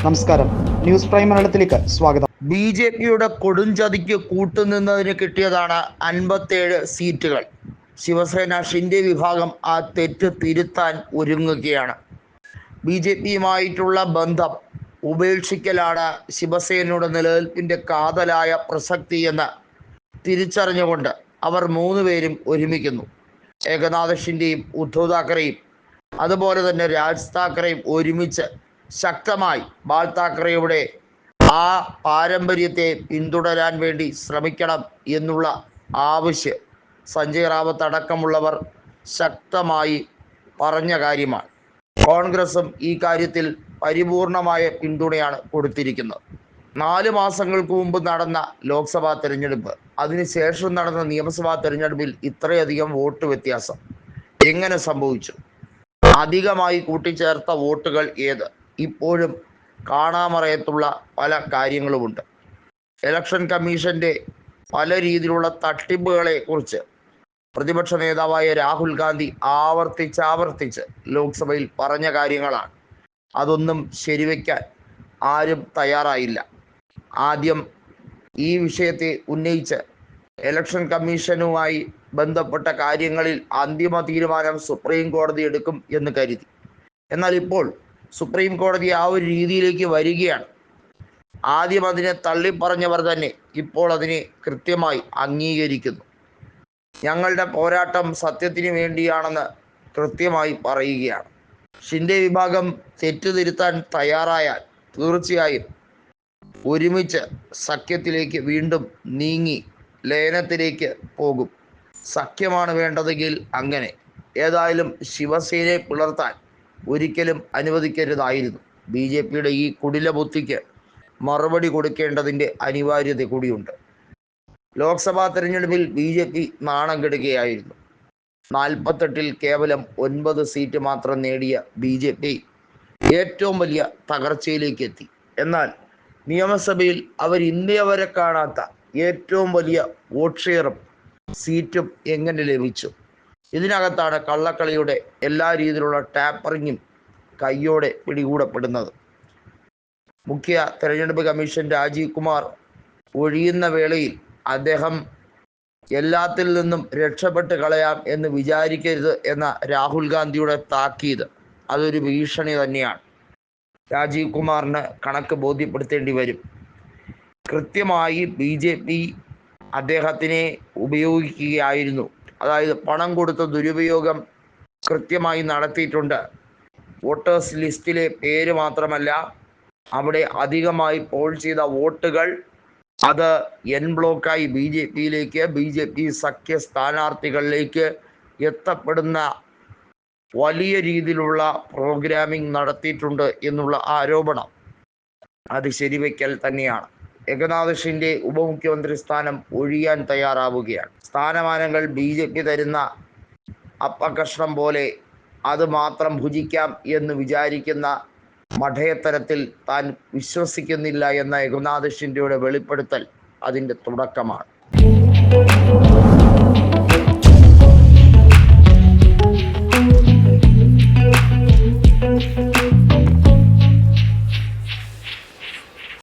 നമസ്കാരം. News prime മലയാളത്തിലേക്ക് സ്വാഗതം. ബി ജെ പിയുടെ കൊടുംചതിക്ക് കൂട്ടുനിന്നതിന് കിട്ടിയതാണ് അൻപത്തേഴ് സീറ്റുകൾ. ശിവസേന ഷിൻഡെ വിഭാഗം ആ തെറ്റ് തിരുത്താൻ ഒരുങ്ങുകയാണ്. ബി ജെ പിയുമായിട്ടുള്ള ബന്ധം ഉപേക്ഷിക്കലാണ് ശിവസേനയുടെ നിലനിൽപ്പിന്റെ കാതലായ പ്രസക്തി എന്ന് തിരിച്ചറിഞ്ഞുകൊണ്ട് അവർ മൂന്നുപേരും ഒരുമിക്കുന്നു. ഏകനാഥ ഷിൻഡെയും ഉദ്ധവ് താക്കറെയും. അതുപോലെ തന്നെ രാജ് താക്കറെയും ഒരുമിച്ച് ശക്തമായി ബാൽ താക്കറെയുടെ ആ പാരമ്പര്യത്തെ പിന്തുടരാൻ വേണ്ടി ശ്രമിക്കണം എന്നുള്ള ആവശ്യം സഞ്ജയ് റാവത്ത് അടക്കമുള്ളവർ ശക്തമായി പറഞ്ഞ കാര്യമാണ്. കോൺഗ്രസും ഈ കാര്യത്തിൽ പരിപൂർണമായ പിന്തുണയാണ് കൊടുത്തിരിക്കുന്നത്. നാല് മാസങ്ങൾക്ക് മുമ്പ് നടന്ന ലോക്സഭാ തെരഞ്ഞെടുപ്പ് അതിനുശേഷം നടന്ന നിയമസഭാ തെരഞ്ഞെടുപ്പിൽ ഇത്രയധികം വോട്ട് വ്യത്യാസം എങ്ങനെ സംഭവിച്ചു? അധികമായി കൂട്ടിച്ചേർത്ത വോട്ടുകൾ ഏത്? ഇപ്പോഴും കാണാമറയത്തുള്ള പല കാര്യങ്ങളുമുണ്ട്. ഇലക്ഷൻ കമ്മീഷന്റെ പല രീതിയിലുള്ള തട്ടിപ്പുകളെ കുറിച്ച് പ്രതിപക്ഷ നേതാവായ രാഹുൽ ഗാന്ധി ആവർത്തിച്ച് ആവർത്തിച്ച് ലോക്സഭയിൽ പറഞ്ഞ കാര്യങ്ങളാണ്. അതൊന്നും ശരിവെക്കാൻ ആരും തയ്യാറായില്ല. ആദ്യം ഈ വിഷയത്തെ ഉന്നയിച്ച് ഇലക്ഷൻ കമ്മീഷനുമായി ബന്ധപ്പെട്ട കാര്യങ്ങളിൽ അന്തിമ തീരുമാനം സുപ്രീം കോടതി എടുക്കും എന്ന് കരുതി. എന്നാൽ ഇപ്പോൾ സുപ്രീം കോടതി ആ ഒരു രീതിയിലേക്ക് വരികയാണ്. ആദ്യം അതിനെ തള്ളിപ്പറഞ്ഞവർ തന്നെ ഇപ്പോൾ അതിനെ കൃത്യമായി അംഗീകരിക്കുന്നു. ഞങ്ങളുടെ പോരാട്ടം സത്യത്തിന് വേണ്ടിയാണെന്ന് കൃത്യമായി പറയുകയാണ്. ഷിൻഡെ വിഭാഗം തെറ്റുതിരുത്താൻ തയ്യാറായാൽ തീർച്ചയായും ഒരുമിച്ച് സഖ്യത്തിലേക്ക് വീണ്ടും നീങ്ങി ലയനത്തിലേക്ക് പോകും. സഖ്യമാണ് വേണ്ടതെങ്കിൽ അങ്ങനെ. ഏതായാലും ശിവസേനയെ പിളർത്താൻ ഒരിക്കലും അനുവദിക്കരുതായിരുന്നു. ബി ജെ പിയുടെ ഈ കുടില ബുദ്ധിക്ക് മറുപടി കൊടുക്കേണ്ടതിന്റെ അനിവാര്യത കൂടിയുണ്ട്. ലോക്സഭാ തെരഞ്ഞെടുപ്പിൽ ബി ജെ പി നാണം കെടുകയായിരുന്നു. നാൽപ്പത്തെട്ടിൽ കേവലം ഒൻപത് സീറ്റ് മാത്രം നേടിയ ബി ജെ പി ഏറ്റവും വലിയ തകർച്ചയിലേക്ക് എത്തി എന്നാൽ നിയമസഭയിൽ അവർ ഇന്ത്യ വരെ കാണാത്ത ഏറ്റവും വലിയ വോട്ട് ഷെയറും സീറ്റും എങ്ങനെ ലഭിച്ചു? ഇതിനകത്താണ് കള്ളക്കളിയുടെ എല്ലാ രീതിയിലുള്ള ടാപ്പറിങ്ങും കയ്യോടെ പിടികൂടപ്പെടുന്നത്. മുഖ്യ തെരഞ്ഞെടുപ്പ് കമ്മീഷൻ രാജീവ് കുമാർ ഒഴിയുന്ന വേളയിൽ അദ്ദേഹം എല്ലാത്തിൽ നിന്നും രക്ഷപ്പെട്ട് കളയാം എന്ന് വിചാരിക്കരുത് എന്ന രാഹുൽ ഗാന്ധിയുടെ താക്കീത് അതൊരു ഭീഷണി തന്നെയാണ്. രാജീവ് കുമാറിന് കണക്ക് ബോധ്യപ്പെടുത്തേണ്ടി വരും. കൃത്യമായി ബി ജെ പി അദ്ദേഹത്തിനെ ഉപയോഗിക്കുകയായിരുന്നു. അതായത് പണം കൊടുത്ത ദുരുപയോഗം കൃത്യമായി നടത്തിയിട്ടുണ്ട്. വോട്ടേഴ്സ് ലിസ്റ്റിലെ പേര് മാത്രമല്ല അവിടെ അധികമായി പോൾ ചെയ്ത വോട്ടുകൾ അത് എൻ ബ്ലോക്കായി ബി ജെ പിയിലേക്ക് ബി ജെ പി സഖ്യ സ്ഥാനാർത്ഥികളിലേക്ക് എത്തപ്പെടുന്ന വലിയ രീതിയിലുള്ള പ്രോഗ്രാമിംഗ് നടത്തിയിട്ടുണ്ട് എന്നുള്ള ആരോപണം. അത് ശരിവയ്ക്കൽ തന്നെയാണ്. ഏകനാഥ് ഷിൻഡെ ഉപമുഖ്യമന്ത്രി സ്ഥാനം ഒഴിയാൻ തയ്യാറാവുകയാണ്. സ്ഥാനമാനങ്ങൾ ബി ജെ പി തരുന്ന അപ്പകഷ്ണം പോലെ അത് മാത്രം ഭുജിക്കാം എന്ന് വിചാരിക്കുന്ന മഠയത്തരത്തിൽ താൻ വിശ്വസിക്കുന്നില്ല എന്ന ഏകനാഥ് വെളിപ്പെടുത്തൽ അതിന്റെ തുടക്കമാണ്.